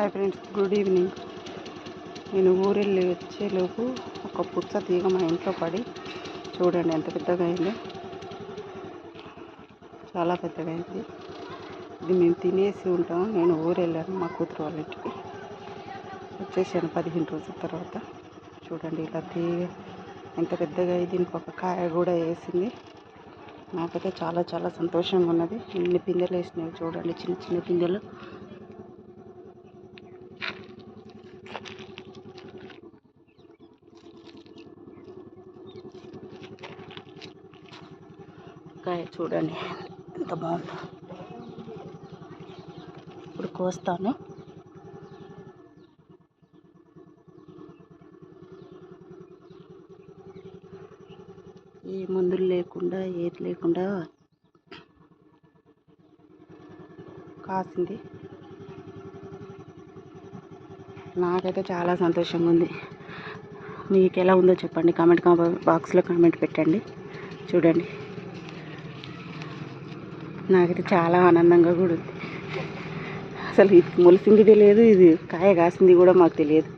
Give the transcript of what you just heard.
Hi friends good evening. నేను ఊరెళ్ళి వచ్చేలోపు ఒక పుచ్చ తీగ మా ఇంట్లో పడి చూడండి ఎంత పెద్దగా అయిందో. చాలా పెద్దగా అయింది. ఇది మేము తినేసి ఉంటాము. నేను ఊరెళ్ళాను మా కూతురు వాళ్ళ ఇంటికి. వచ్చేసాను పదిహేను రోజుల తర్వాత. చూడండి ఇలా తీగ ఎంత పెద్దగా అయ్యి దీనికి ఒక కాయ కూడా వేసింది. నాకైతే చాలా చాలా సంతోషంగా ఉన్నది. ఎన్ని పిందెలు వేసినాయి చూడండి చిన్న చిన్న పిందెలు. కాయ చూడండి. ఎంత బాగుందో. ఇప్పుడు కోస్తాను. ఏ మందులు లేకుండా ఏది లేకుండా కాసింది. నాకైతే చాలా సంతోషంగా ఉంది మీకు ఎలా ఉందో చెప్పండి. కామెంట్ బాక్స్లో కామెంట్ పెట్టండి. చూడండి. నాకైతే చాలా ఆనందంగా కూడా ఉంది అసలు ఇది మొలిసింది తెలియదు ఇది కాయ కాసింది కూడా మాకు తెలియదు.